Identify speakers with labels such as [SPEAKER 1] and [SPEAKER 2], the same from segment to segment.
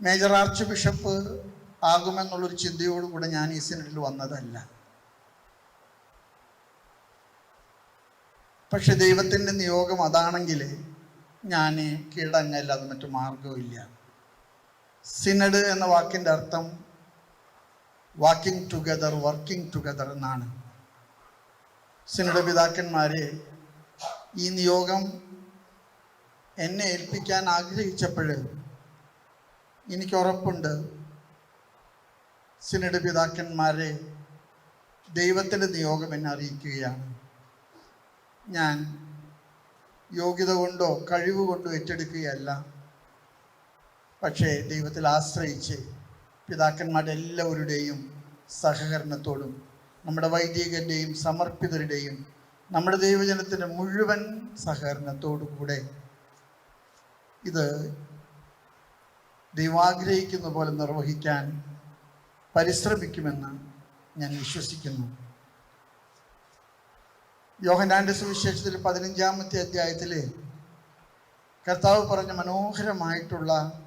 [SPEAKER 1] Major archbishop ആകുമെന്നുള്ളൊരു ചിന്തയോടുകൂടെ ഞാൻ ഈ സിനഡിൽ വന്നതല്ല. പക്ഷെ ദൈവത്തിന്റെ നിയോഗം അതാണെങ്കിൽ ഞാൻ കീഴടങ്ങല്ലാതെ മറ്റു മാർഗവുമില്ല സിനഡ് എന്ന വാക്കിന്റെ അർത്ഥം വാക്കിംഗ് ടുഗദർ വർക്കിംഗ് ടുഗദർ എന്നാണ്. സിനഡ് പിതാക്കന്മാരെ ഈ നിയോഗം എന്നെ ഏൽപ്പിക്കാൻ ആഗ്രഹിച്ചപ്പോൾ എനിക്ക് ഉറപ്പുണ്ട് സിനഡ് പിതാക്കന്മാരെ ദൈവത്തിന്റെ നിയോഗം എന്നെ അറിയിക്കുകയാണ്. ഞാൻ യോഗ്യത കൊണ്ടോ കഴിവ് കൊണ്ടോ ഏറ്റെടുക്കുകയല്ല. പക്ഷേ ദൈവത്തിൽ ആശ്രയിച്ച് പിതാക്കന്മാരുടെ എല്ലാവരുടെയും സഹകരണത്തോടും നമ്മുടെ വൈദികരുടെയും സമർപ്പിതരുടെയും നമ്മുടെ ദൈവജനത്തിന്റെ മുഴുവൻ സഹകരണത്തോടു കൂടെ ഇത് ദൈവാഗ്രഹിക്കുന്ന പോലെ നിർവഹിക്കാൻ പരിശ്രമിക്കുമെന്ന് ഞാൻ വിശ്വസിക്കുന്നു. യോഹനാൻഡസ് സുവിശേഷത്തിൽ പതിനഞ്ചാമത്തെ അധ്യായത്തിൽ കർത്താവ് പറഞ്ഞ മനോഹരമായിട്ടുള്ള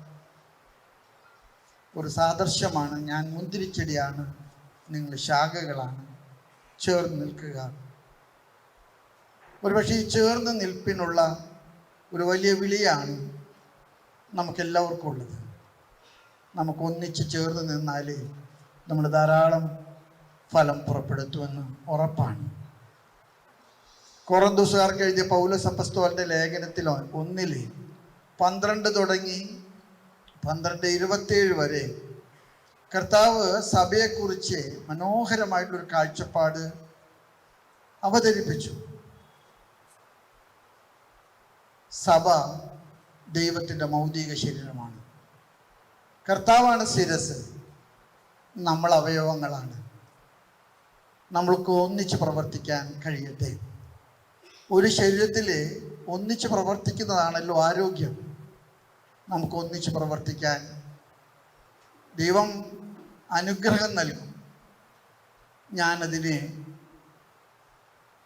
[SPEAKER 1] ഒരു സാദൃശ്യമാണ്. ഞാൻ മുന്തിരിച്ചെടിയാണ് നിങ്ങൾ ശാഖകളാണ്. ചേർന്ന് നിൽക്കുക. ഒരുപക്ഷെ ഈ ചേർന്ന് നിൽപ്പിനുള്ള ഒരു വലിയ വിളിയാണ് നമുക്കെല്ലാവർക്കും ഉള്ളത്. നമുക്ക് ഒന്നിച്ച് ചേർന്ന് നിന്നാൽ നമ്മൾ ധാരാളം ഫലം പുറപ്പെടുത്തുമെന്ന് ഉറപ്പാണ്. കൊറന്തൂസുകാർക്ക് എഴുതിയ പൗലസ് അപ്പസ്തോലിന്റെ ലേഖനത്തിൽ ഒന്നിൽ പന്ത്രണ്ട് തുടങ്ങി പന്ത്രണ്ട് ഇരുപത്തേഴ് വരെ കർത്താവ് സഭയെക്കുറിച്ച് മനോഹരമായിട്ടുള്ളൊരു കാഴ്ചപ്പാട് അവതരിപ്പിച്ചു. സഭ ദൈവത്തിന്റെ മൗതിക ശരീരമാണ്. കർത്താവാണ് ശിരസ് നമ്മൾ അവയവങ്ങളാണ്. നമ്മൾക്ക് ഒന്നിച്ച് പ്രവർത്തിക്കാൻ കഴിയട്ടെ. ഒരു ശരീരത്തിൽ ഒന്നിച്ച് പ്രവർത്തിക്കുന്നതാണല്ലോ ആരോഗ്യം. നമുക്ക് ഒന്നിച്ച് പ്രവർത്തിക്കാൻ ദൈവം അനുഗ്രഹം നൽകും. ഞാനതിന്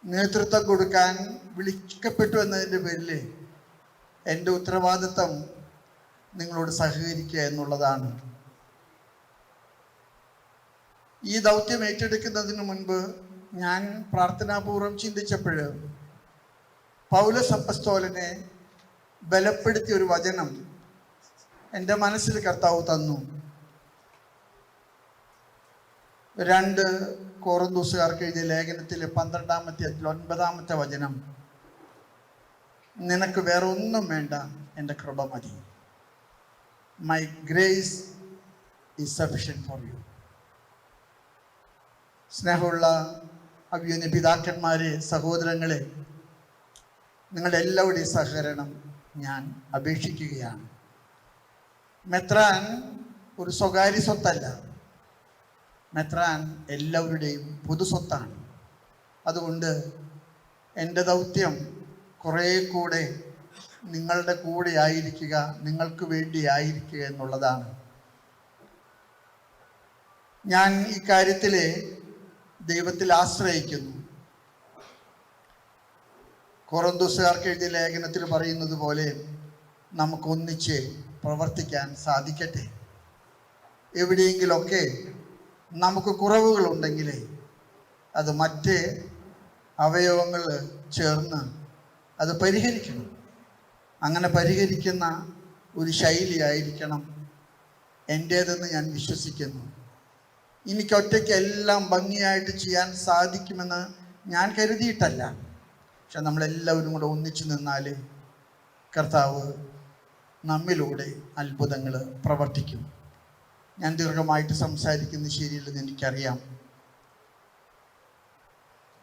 [SPEAKER 1] നേതൃത്വം കൊടുക്കാൻ വിളിക്കപ്പെട്ടു എന്നതിന്റെ പേരിൽ എന്റെ ഉത്തരവാദിത്തം നിങ്ങളോട് സഹകരിക്കുക എന്നുള്ളതാണ്. ഈ ദൗത്യം ഏറ്റെടുക്കുന്നതിന് മുൻപ് ഞാൻ പ്രാർത്ഥനാപൂർവം ചിന്തിച്ചപ്പോൾ പൗലസപ്പസ്തോലനെ ബലപ്പെടുത്തിയ ഒരു വചനം എന്റെ മനസ്സിൽ കർത്താവ് തന്നു. രണ്ട് കോറന്തൂസുകാർക്ക് എഴുതിയ ലേഖനത്തിലെ പന്ത്രണ്ടാമത്തെ ഒൻപതാമത്തെ വചനം നിനക്ക് വേറെ ഒന്നും വേണ്ട എന്റെ കൃപ മതി. My grace is sufficient for you സ്നേഹമുള്ള അവ്യൂന്യ പിതാക്കന്മാരെ സഹോദരങ്ങളെ നിങ്ങളുടെ എല്ലാവരുടെയും സഹകരണം ഞാൻ അപേക്ഷിക്കുകയാണ്. മെത്രാൻ ഒരു സ്വകാര്യ സ്വത്തല്ല. മെത്രാൻ എല്ലാവരുടെയും പൊതു സ്വത്താണ്. അതുകൊണ്ട് എന്റെ ദൗത്യം കുറേ കൂടെ നിങ്ങളുടെ കൂടെ ആയിരിക്കുക നിങ്ങൾക്ക് വേണ്ടി ആയിരിക്കുക എന്നുള്ളതാണ്. ഞാൻ ഈ കാര്യത്തിൽ ദൈവത്തിൽ ആശ്രയിക്കുന്നു. കൊറന്തൂസുകാർക്ക് എഴുതിയ ലേഖനത്തിൽ പറയുന്നത് പോലെ നമുക്കൊന്നിച്ച് പ്രവർത്തിക്കാൻ സാധിക്കട്ടെ. എവിടെയെങ്കിലൊക്കെ നമുക്ക് കുറവുകളുണ്ടെങ്കിൽ അത് മറ്റ് അവയവങ്ങൾ ചേർന്ന് അത് പരിഹരിക്കണം. അങ്ങനെ പരിഹരിക്കുന്ന ഒരു ശൈലിയായിരിക്കണം എന്റേതെന്ന് ഞാൻ വിശ്വസിക്കുന്നു. എനിക്ക് ഒറ്റയ്ക്ക് എല്ലാം ഭംഗിയായിട്ട് ചെയ്യാൻ സാധിക്കുമെന്ന് ഞാൻ കരുതിയിട്ടല്ല. പക്ഷെ നമ്മളെല്ലാവരും കൂടെ ഒന്നിച്ചു നിന്നാൽ കർത്താവ് നമ്മിലൂടെ അത്ഭുതങ്ങൾ പ്രവർത്തിക്കും. ഞാൻ ദീർഘമായിട്ട് സംസാരിക്കുന്ന ശരിയല്ലെന്ന് എനിക്കറിയാം.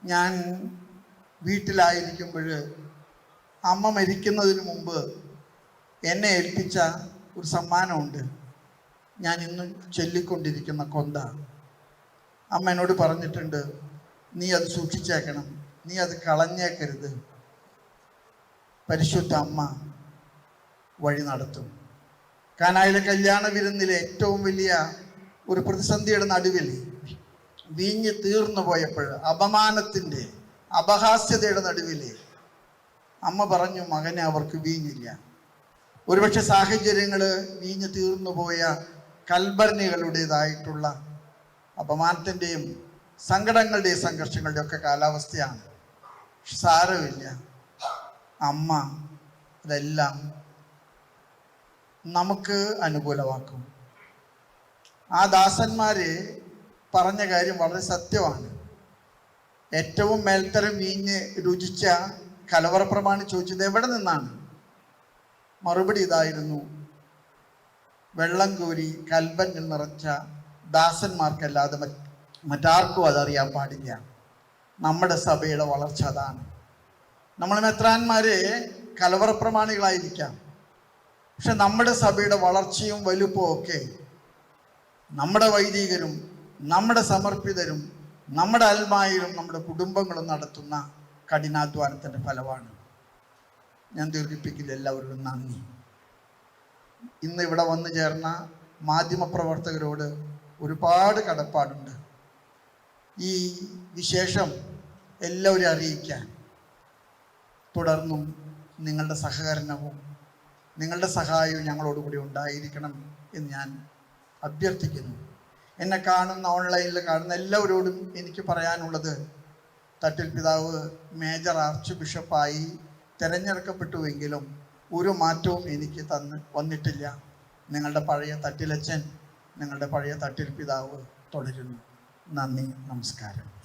[SPEAKER 1] ഞാൻ വീട്ടിലായിരിക്കുമ്പോൾ അമ്മ മരിക്കുന്നതിന് മുമ്പ് എന്നെ ഏൽപ്പിച്ച ഒരു സമ്മാനമുണ്ട്. ഞാൻ ഇന്നും ചൊല്ലിക്കൊണ്ടിരിക്കുന്ന കൊന്ത. അമ്മ എന്നോട് പറഞ്ഞിട്ടുണ്ട് നീ അത് സൂക്ഷിച്ചേക്കണം. നീ അത് കളഞ്ഞേക്കരുത്. പരിശുദ്ധ അമ്മ വഴി നടത്തും. കാനായിലെ കല്യാണ വിരുന്നിലെ ഏറ്റവും വലിയ ഒരു പ്രതിസന്ധിയുടെ നടുവിൽ വീഞ്ഞ് തീർന്നു പോയപ്പോൾ അപമാനത്തിന്റെ അപഹാസ്യതയുടെ നടുവിൽ അമ്മ പറഞ്ഞു മകനെ അവർക്ക് വീഞ്ഞില്ല. ഒരുപക്ഷെ സാഹചര്യങ്ങൾ വീഞ്ഞു തീർന്നു പോയ കൽഭരണികളുടേതായിട്ടുള്ള അപമാനത്തിന്റെയും സങ്കടങ്ങളുടെയും സംഘർഷങ്ങളുടെയും ഒക്കെ കാലാവസ്ഥയാണ്. സാരമില്ല. അമ്മ അതെല്ലാം നമുക്ക് അനുകൂലമാക്കും. ആ ദാസന്മാരെ പറഞ്ഞ കാര്യം വളരെ സത്യമാണ്. ഏറ്റവും മേൽത്തരം വീഞ്ഞ് രുചിച്ച കലവറ പ്രമാണി ചോദിച്ചത് എവിടെ നിന്നാണ്? മറുപടി ഇതായിരുന്നു. വെള്ളം കോരി കൽബനിൽ നിറച്ച ദാസന്മാർക്കല്ലാതെ മറ്റ് മറ്റാർക്കും അതറിയാൻ പാടില്ല. നമ്മുടെ സഭയുടെ വളർച്ച അതാണ്. നമ്മൾ മെത്രാന്മാരെ കലവറ പ്രമാണികളായിരിക്കാം. പക്ഷെ നമ്മുടെ സഭയുടെ വളർച്ചയും വലുപ്പവും ഒക്കെ നമ്മുടെ വൈദികരും നമ്മുടെ സമർപ്പിതരും നമ്മുടെ അൽമായിലും നമ്മുടെ കുടുംബങ്ങളും നടത്തുന്ന കഠിനാധ്വാനത്തിന്റെ ഫലമാണ്. ഞാൻ ദീർഘിപ്പിക്കില്ല എല്ലാവരോടും നന്ദി. ഇന്ന് ഇവിടെ വന്നു ചേർന്ന മാധ്യമപ്രവർത്തകരോട് ഒരുപാട് കടപ്പാടുണ്ട്. ഈ വിശേഷം എല്ലാവരും അറിയിക്കാൻ തുടർന്നും നിങ്ങളുടെ സഹകരണവും നിങ്ങളുടെ സഹായവും ഞങ്ങളോടുകൂടി ഉണ്ടായിരിക്കണം എന്ന് ഞാൻ അഭ്യർത്ഥിക്കുന്നു. എന്നെ കാണുന്ന ഓൺലൈനിൽ കാണുന്ന എല്ലാവരോടും എനിക്ക് പറയാനുള്ളത് തട്ടിൽ പിതാവ് മേജർ ആർച്ച് ബിഷപ്പായി തിരഞ്ഞെടുക്കപ്പെട്ടുവെങ്കിലും ഒരു മാറ്റവും എനിക്ക് തന്ന് വന്നിട്ടില്ല. നിങ്ങളുടെ പഴയ തട്ടിലച്ചൻ നിങ്ങളുടെ പഴയ തട്ടിൽ പിതാവ് തുടരുന്നു. നന്ദി നമസ്കാരം.